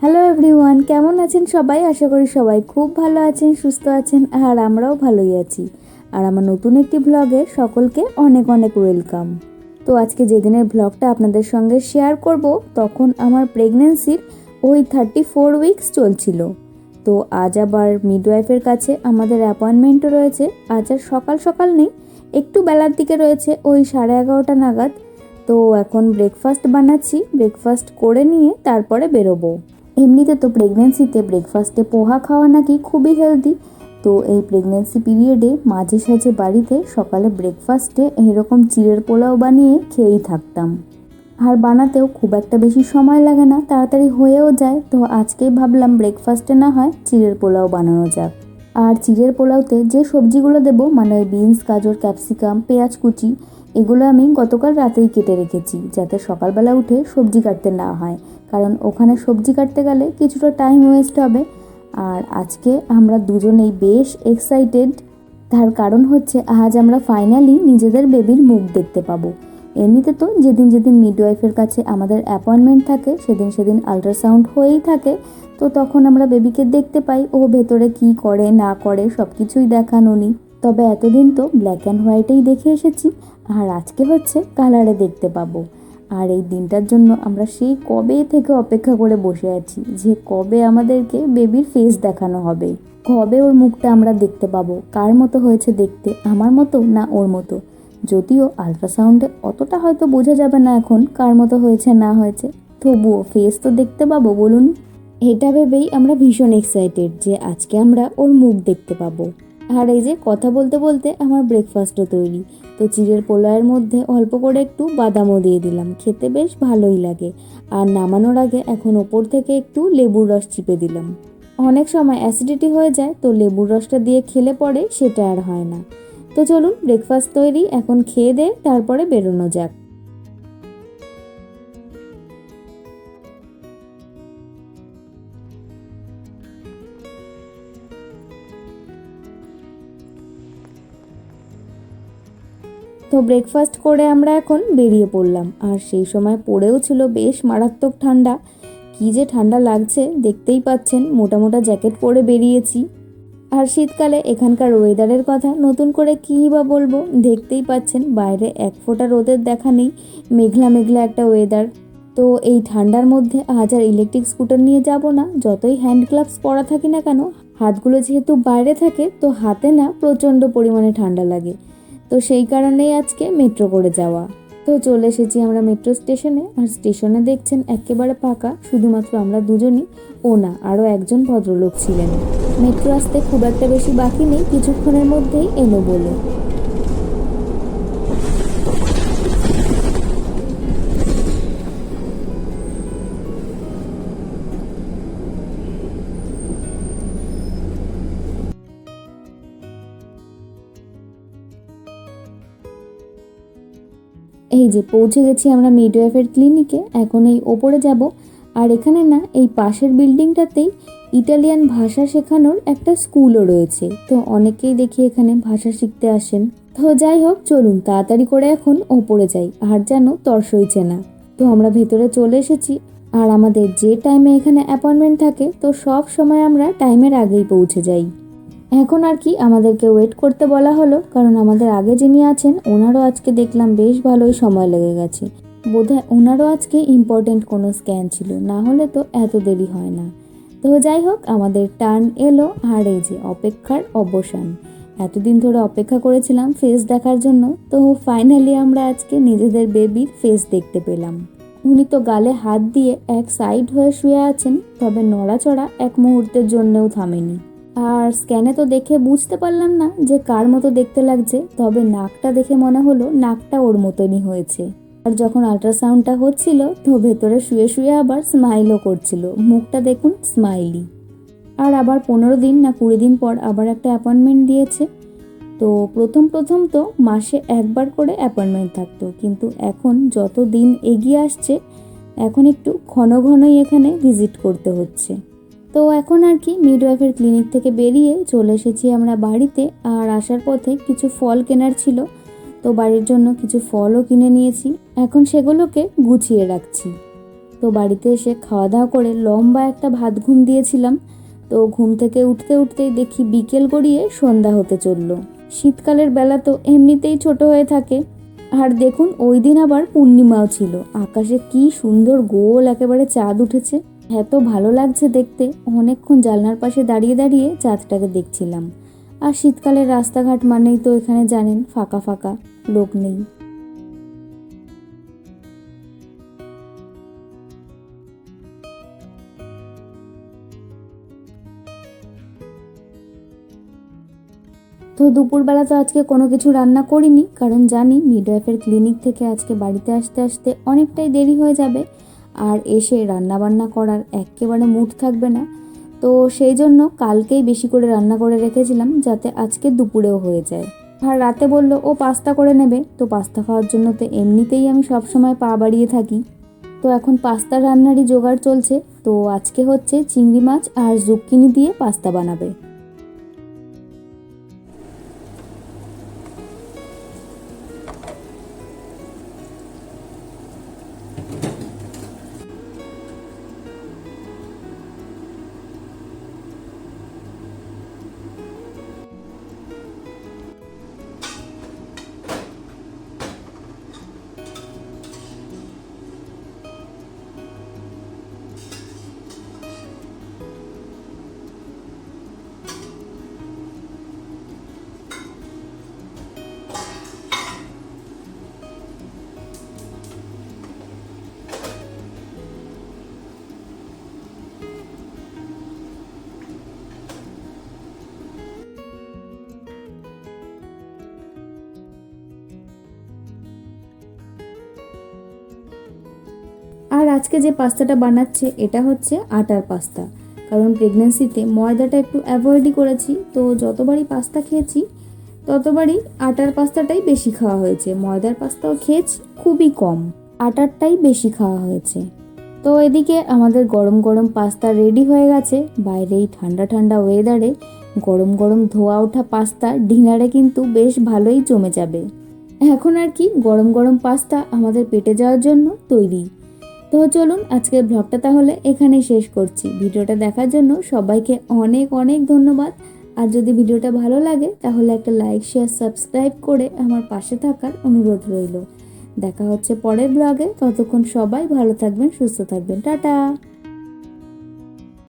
Hello everyone কেমন আছেন সবাই? আশা করি সবাই খুব ভালো আছেন, সুস্থ আছেন, আর আমরাও ভালোই আছি। আর আমার নতুন একটি ব্লগে সকলকে অনেক অনেক ওয়েলকাম তো আজকে যেদিনের ব্লগটা আপনাদের সঙ্গে শেয়ার করব, তখন আমার প্রেগনেন্সির ওই থার্টি ফোর উইকস চলছিল। তো আজ আবার মিডওয়াইফের কাছে আমাদের অ্যাপয়েন্টমেন্টও রয়েছে। আজ আর সকাল সকাল নেই, একটু বেলার দিকে রয়েছে, ওই সাড়ে এগারোটা নাগাদ। তো এখন ব্রেকফাস্ট বানাচ্ছি ব্রেকফাস্ট করে নিয়ে তারপরে বেরোবো। এমনিতে তো প্রেগনেন্সিতে ব্রেকফাস্টে পোহা খাওয়া নাকি খুবই হেলদি তো এই প্রেগনেন্সি পিরিয়ডে মাঝে সাঝে বাড়িতে সকালে ব্রেকফাস্টে এরকম চিড়ের পোলাও বানিয়ে খেয়েই থাকতাম। আর বানাতেও খুব একটা বেশি সময় লাগে না, তাড়াতাড়ি হয়েও যায়, তো আজকেই ভাবলাম ব্রেকফাস্টে না হয় চিড়ের পোলাও বানানো যাক। আর চিড়ের পোলাওতে যে সবজিগুলো দেবো মানে বিনস গাজর ক্যাপসিকাম পেঁয়াজ কুচি এগুলো আমি গতকাল রাতেই কেটে রেখেছি যাতে সকালবেলা উঠে সবজি কাটতে না হয়। কারণ ওখানে সবজি কাটতে গেলে কিছুটা টাইম ওয়েস্ট হবে। আর আজকে আমরা দুজনেই বেশ এক্সাইটেড তার কারণ হচ্ছে আজ আমরা ফাইনালি নিজেদের বেবির মুখ দেখতে পাবো। এমনিতে তো যেদিন যেদিন মিডওয়াইফের কাছে আমাদের অ্যাপয়েন্টমেন্ট থাকে, সেদিন সেদিন আল্ট্রাসাউন্ড হয়েই থাকে। তো তখন আমরা বেবিকে দেখতে পাই, ও ভেতরে কি করে, না করে সব কিছুই দেখান উনি তবে এতদিন তো ব্ল্যাক অ্যান্ড হোয়াইটেই দেখে এসেছি, আর আজকে হচ্ছে কালারে দেখতে পাবো। আর এই দিনটার জন্য আমরা সেই কবে থেকে অপেক্ষা করে বসে আছি যে কবে আমাদেরকে বেবির ফেস দেখানো হবে। কবে ওর মুখটা আমরা দেখতে পাবো, কার মতো হয়েছে দেখতে, আমার মতো না ওর মতো? যদিও আলট্রাসাউন্ডে অতটা হয়তো বোঝা যাবে না এখন কার মতো হয়েছে, না হয়েছে। তবুও ফেস তো দেখতে পাবো, বলুন। এটা ভেবেই আমরা ভীষণ এক্সাইটেড যে আজকে আমরা ওর মুখ দেখতে পাবো। আর এই যে কথা বলতে বলতে আমার ব্রেকফাস্টও তৈরি। তো চিড়ের পোলাওয়ের মধ্যে অল্প করে একটু বাদামও দিয়ে দিলাম। খেতে বেশ ভালোই লাগে। আর নামানোর আগে এখন ওপর থেকে একটু লেবুর রস চিপে দিলাম। অনেক সময় অ্যাসিডিটি হয়ে যায়, তো লেবুর রসটা দিয়ে খেলে পরে সেটা আর হয় না। তো চলুন ব্রেকফাস্ট তৈরি, এখন খেয়ে দে তারপরে বেরোনো যাক। তো ব্রেকফাস্ট করে আমরা এখন বেরিয়ে পড়লাম। আর সেই সময় পড়েও ছিল বেশ মারাত্মক ঠান্ডা। কী যে ঠান্ডা লাগছে, দেখতেই পাচ্ছেন মোটা মোটা জ্যাকেট পরে বেরিয়েছি। আর শীতকালে এখানকার ওয়েদারের কথা নতুন করে কী বা বলব, দেখতেই পাচ্ছেন বাইরে এক ফোঁটা রোদের দেখা নেই, মেঘলা মেঘলা একটা ওয়েদার তো এই ঠান্ডার মধ্যে আজ আর ইলেকট্রিক স্কুটার নিয়ে যাব না, যতই হ্যান্ড গ্লাভস পরা থাকি না কেন, হাতগুলো যেহেতু বাইরে থাকে, তো হাতে না প্রচণ্ড পরিমাণে ঠান্ডা লাগে। তো সেই কারণেই আজকে মেট্রো করে যাওয়া। তো চলে এসেছি আমরা মেট্রো স্টেশনে আর স্টেশনে দেখছেন একেবারে পাকা, শুধুমাত্র আমরা দুজনই, ও না আরও একজন ভদ্রলোক ছিলেন। মেট্রো আসতে খুব একটা বেশি বাকি নেই, কিছুক্ষণের মধ্যেই এলো বলে। এই যে পৌঁছে গেছি আমরা মিডওয়াইফের ক্লিনিকে, এখন এই ওপরে যাব। আর এখানে না, এই পাশের বিল্ডিংটাতেই ইটালিয়ান ভাষা শেখানোর একটা স্কুলও রয়েছে। তো অনেকেই দেখি এখানে ভাষা শিখতে আসেন। তো যাই হোক, চলুন তাড়াতাড়ি করে এখন ওপরে যাই, আর যেন তর সইছে না। তো আমরা ভেতরে চলে এসেছি, আর আমাদের যে টাইমে এখানে অ্যাপয়েন্টমেন্ট থাকে, তো সব সময় আমরা টাইমের আগেই পৌঁছে যাই। এখন আর কি আমাদেরকে ওয়েট করতে বলা হলো, কারণ আমাদের আগে যিনি আছেন, ওনারও আজকে দেখলাম বেশ ভালোই সময় লেগে গেছে। বোধহয় ওনারও আজকে ইম্পর্টেন্ট কোনো স্ক্যান ছিল, না হলে তো এত দেরি হয় না। তো যাই হোক, আমাদের টার্ন এলো, আর এই যে অপেক্ষার অবসান। এতদিন ধরে অপেক্ষা করেছিলাম ফেস দেখার জন্য, তো ফাইনালি আমরা আজকে নিজেদের বেবির ফেস দেখতে পেলাম। উনি তো গালে হাত দিয়ে এক সাইড হয়ে শুয়ে আছেন, তবে নড়াচড়া এক মুহূর্তের জন্যও থামেনি। আর স্ক্যানে তো দেখে বুঝতে পারলাম না যে কার মতো দেখতে লাগছে, তবে নাকটা দেখে মনে হলো নাকটা ওর মতনই হয়েছে। আর যখন আল্ট্রাসাউন্ডটা হচ্ছিল, তো ভেতরে শুয়ে শুয়ে আবার স্মাইলও করছিল। মুখটা দেখুন স্মাইলি আর আবার পনেরো দিন না কুড়ি দিন পর আবার একটা অ্যাপয়েন্টমেন্ট দিয়েছে। তো প্রথম প্রথম তো মাসে একবার করে অ্যাপয়েন্টমেন্ট থাকতো, কিন্তু এখন যত দিন এগিয়ে আসছে, এখন একটু ঘন ঘনই এখানে ভিজিট করতে হচ্ছে। তো এখন আর কি মিডওয়াইফের ক্লিনিক থেকে বেরিয়ে চলে এসেছি আমরা বাড়িতে। আর আসার পথে কিছু ফল কেনার ছিল, তো বাড়ির জন্য কিছু ফলও কিনে নিয়েছি। এখন সেগুলোকে গুছিয়ে রাখছি। তো বাড়িতে এসে খাওয়া দাওয়া করে লম্বা একটা ভাত ঘুম দিয়েছিলাম। তো ঘুম থেকে উঠতে উঠতেই দেখি বিকেল গড়িয়ে সন্ধ্যা হতে চলল। শীতকালের বেলা তো এমনিতেই ছোট হয়ে থাকে। আর দেখুন, ওই দিন আবার পূর্ণিমাও ছিল। আকাশে কি সুন্দর গোল একেবারে চাঁদ উঠেছে। এত ভালো লাগছে দেখতে। অনেকক্ষণ জানলার পাশে দাঁড়িয়ে দাঁড়িয়ে চাঁদটাকে দেখছিলাম। আর শীতকালের রাস্তাঘাট মানেই তো এখানে জানেন, ফাঁকা ফাঁকা, লোক নেই। তো দুপুরবেলা তো আজকে কোনো কিছু রান্না করিনি, কারণ জানি মিডওয়াইফের ক্লিনিক থেকে আজকে বাড়িতে আসতে আসতে অনেকটাই দেরি হয়ে যাবে। আর এসে রান্না বান্না করার একেবারে মুড থাকবে না। তো সেই জন্য কালকেই বেশি করে রান্না করে রেখেছিলাম যাতে আজকে দুপুরেও হয়ে যায়। আর রাতে বলল, ও পাস্তা করে নেবে। তো পাস্তা খাওয়ার জন্য তো এমনিতেই আমি সব সময় পা বাড়িয়ে থাকি। তো এখন পাস্তা রান্নারই জোগাড় চলছে। তো আজকে হচ্ছে চিংড়ি মাছ আর জুক্কিনি দিয়ে পাস্তা বানাবে। আজকে যে পাস্তাটা বানাচ্ছে, এটা হচ্ছে আটার পাস্তা। কারণ প্রেগনেন্সিতে ময়দাটা একটু অ্যাভয়েডই করেছি। তো যতবারই পাস্তা খেয়েছি, ততবারই আটার পাস্তাটাই বেশি খাওয়া হয়েছে। ময়দার পাস্তাও খেয়েছি, খুবই কম। আটারটাই বেশি খাওয়া হয়েছে। তো এদিকে আমাদের গরম গরম পাস্তা রেডি হয়ে গেছে। বাইরে এই ঠান্ডা ঠান্ডা ওয়েদারে গরম গরম ধোয়া ওঠা পাস্তা ডিনারে কিন্তু বেশ ভালোই জমে যাবে। এখন আর কি গরম গরম পাস্তা আমাদের পেটে যাওয়ার জন্য তৈরি। তো চলুন আজকের ব্লগটা তাহলে এখানেই শেষ করছি। ভিডিওটা দেখার জন্য সবাইকে অনেক অনেক ধন্যবাদ। আর যদি ভিডিওটা ভালো লাগে, তাহলে একটা লাইক, শেয়ার, সাবস্ক্রাইব করে আমার পাশে থাকার অনুরোধ রইল। দেখা হচ্ছে পরের ব্লগে। ততক্ষণ সবাই ভালো থাকবেন, সুস্থ থাকবেন। টাটা!